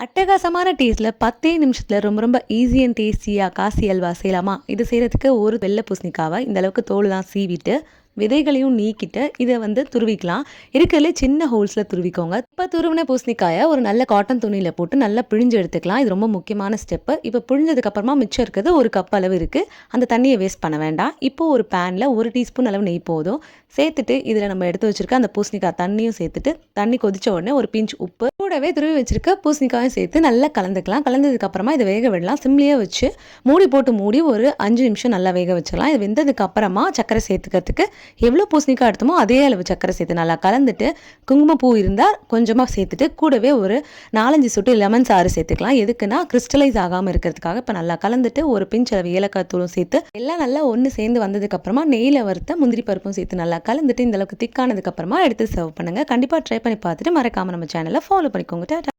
அட்டகாசமான டேஸ்ட்டில் பத்தே நிமிஷத்தில் ரொம்ப ரொம்ப ஈஸி அண்ட் டேஸ்டியாக காசி அல்வா செய்யலாமா? இது செய்கிறதுக்கு ஒரு வெள்ளை பூசணிக்காவை இந்த அளவுக்கு தோல் தான் சீவிட்டு விதைகளையும் நீக்கிட்டு இதை வந்து துருவிக்கலாம். இருக்கிறதுலே சின்ன ஹோல்ஸில் துருவிக்கோங்க. இப்போ துருவின பூசணிக்காயை ஒரு நல்ல காட்டன் துணியில் போட்டு நல்லா பிழிஞ்சு எடுத்துக்கலாம். இது ரொம்ப முக்கியமான ஸ்டெப்பு இப்போ பிழிஞ்சதுக்கப்புறமா மிச்சம் இருக்கிறது ஒரு கப் அளவு இருக்குது அந்த தண்ணியை வேஸ்ட் பண்ண வேண்டாம். இப்போ ஒரு பேனில் ஒரு டீஸ்பூன் அளவு நெய் போதும். சேர்த்துட்டு இதில் நம்ம எடுத்து வச்சுருக்க அந்த பூசணிக்காய் தண்ணியும் சேர்த்துட்டு தண்ணி கொதித்த உடனே ஒரு பிஞ்ச் உப்பு. கூடவே துருவி வச்சுருக்க பூசணிக்காயும் சேர்த்து நல்லா கலந்துக்கலாம். கலந்ததுக்கப்புறமா இதை வேக விடலாம். சிம்லேயே வச்சு மூடி போட்டு மூடி ஒரு அஞ்சு நிமிஷம் நல்லா வேக வச்சிடலாம். இது வெந்ததுக்கு அப்புறமா சர்க்கரை சேர்த்துக்கிறதுக்கு எவ்வளோ பூசணிக்காய் எடுத்தோமோ அதே அளவு சர்க்கரை சேர்த்து நல்லா கலந்துட்டு குங்குமப்பூ இருந்தால் கொஞ்சமாக சேர்த்துட்டு கூடவே ஒரு நாலஞ்சு சுட்டு லெமன் சாறு சேர்த்துக்கலாம். எதுக்குன்னா கிறிஸ்டலைஸ் ஆகாமல் இருக்கிறதுக்காக இப்போ நல்லா கலந்துட்டு ஒரு பிஞ்ச் அளவு ஏலக்காய் தூளும் சேர்த்து எல்லாம் நல்லா ஒன்று சேர்ந்து வந்ததுக்கப்புறமா நெய்யில் வறுத்த முந்திரி பருப்பும் சேர்த்து நல்லா கலந்துட்டு இந்தளவுக்கு திக்கானதுக்கப்புறமா எடுத்து சர்வ் பண்ணுங்கள் கண்டிப்பாக ட்ரை பண்ணி பார்த்துட்டு மறக்காமல் நம்ம சேனலை ஃபாலோ பண்ணிக்கோங்க.